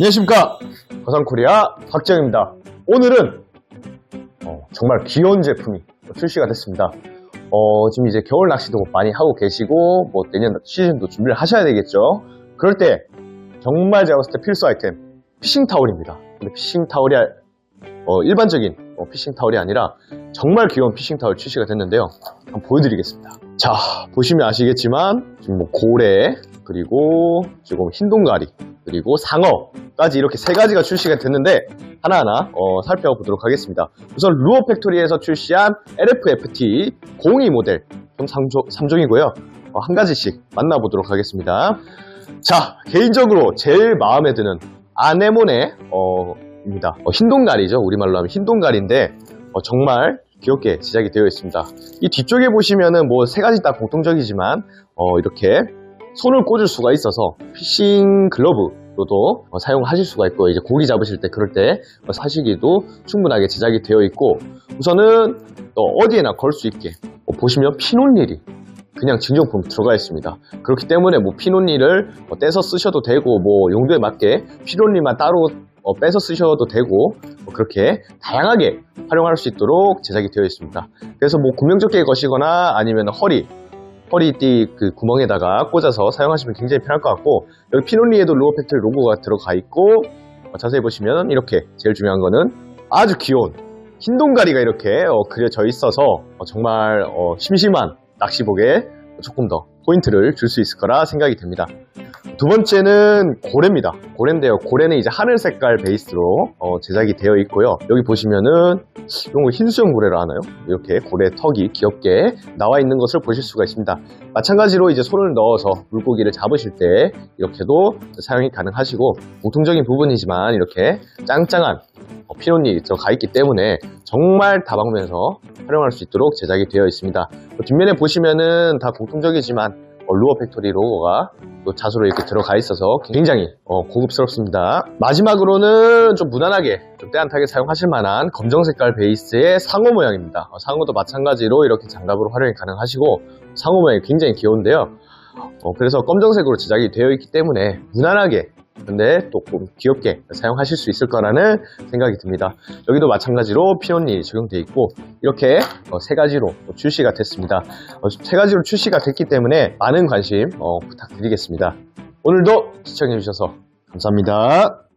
안녕하십니까. 거상코리아 박정입니다. 오늘은 어, 정말 귀여운 제품이 출시가 됐습니다. 어, 지금 이제 겨울 낚시도 많이 하고 계시고 뭐 내년 시즌도 준비를 하셔야 되겠죠. 그럴 때 정말 제가 봤을 때 필수 아이템 피싱 타올입니다. 근데 피싱 타올이 어, 일반적인 어, 피싱 타올이 아니라 정말 귀여운 피싱 타올 출시가 됐는데요. 한번 보여드리겠습니다. 자 보시면 아시겠지만 지금 뭐 고래 그리고 지금 흰동가리 그리고 상어까지 이렇게 세 가지가 출시가 됐는데 하나하나 어, 살펴보도록 하겠습니다. 우선 루어 팩토리에서 출시한 LFFT 02 모델 총 3종, 이고요 한 가지씩 만나보도록 하겠습니다. 자, 개인적으로 제일 마음에 드는 아네모네 어, 입니다. 어, 흰동가리죠. 우리말로 하면 흰동가리인데 어, 정말 귀엽게 제작이 되어 있습니다. 이 뒤쪽에 보시면은 뭐 세 가지 다 공통적이지만 어, 이렇게 손을 꽂을 수가 있어서 피싱 글러브 로도 어, 사용하실 수가 있고 이제 고기 잡으실 때 그럴 때 어, 사시기도 충분하게 제작이 되어 있고 우선은 또 어디에나 걸 수 있게 어, 보시면 피놀릴이 그냥 증정품 들어가 있습니다. 그렇기 때문에 뭐 피놀릴을 뭐 떼서 쓰셔도 되고 뭐 용도에 맞게 피놀릴만 따로 어, 빼서 쓰셔도 되고 뭐 그렇게 다양하게 활용할 수 있도록 제작이 되어 있습니다. 그래서 뭐 구명조끼에 거시거나 아니면 허리 허리띠 그 구멍에다가 꽂아서 사용하시면 굉장히 편할 것 같고 여기 피놀리에도 팩토리 로고가 들어가 있고 어, 자세히 보시면 이렇게 제일 중요한 거는 아주 귀여운 흰 동가리가 이렇게 어, 그려져 있어서 어, 정말 어, 심심한 낚시복에 조금 더 포인트를 줄 수 있을 거라 생각이 됩니다. 두 번째는 고래입니다. 고래인데요. 고래는 이제 하늘 색깔 베이스로 어, 제작이 되어 있고요. 여기 보시면은 이런 거 흰수염 고래라 하나요? 이렇게 고래 턱이 귀엽게 나와 있는 것을 보실 수가 있습니다. 마찬가지로 이제 손을 넣어서 물고기를 잡으실 때 이렇게도 사용이 가능하시고 공통적인 부분이지만 이렇게 짱짱한 어, 피노니 들어가 있기 때문에 정말 다방면에서 활용할 수 있도록 제작이 되어 있습니다. 어, 뒷면에 보시면은 다 공통적이지만 어, 루어 팩토리 로고가 또 자수로 이렇게 들어가 있어서 굉장히 어, 고급스럽습니다. 마지막으로는 좀 무난하게 좀 때안타게 사용하실 만한 검정 색깔 베이스의 상어 모양입니다. 어, 상어도 마찬가지로 이렇게 장갑으로 활용이 가능하시고 상어 모양이 굉장히 귀여운데요. 어, 그래서 검정색으로 제작이 되어 있기 때문에 무난하게 근데 또좀 귀엽게 사용하실 수 있을 거라는 생각이 듭니다. 여기도 마찬가지로 피온이 적용되어 있고 이렇게 어, 세 가지로 출시가 됐습니다. 어, 세 가지로 출시가 됐기 때문에 많은 관심 어, 부탁드리겠습니다. 오늘도 시청해주셔서 감사합니다.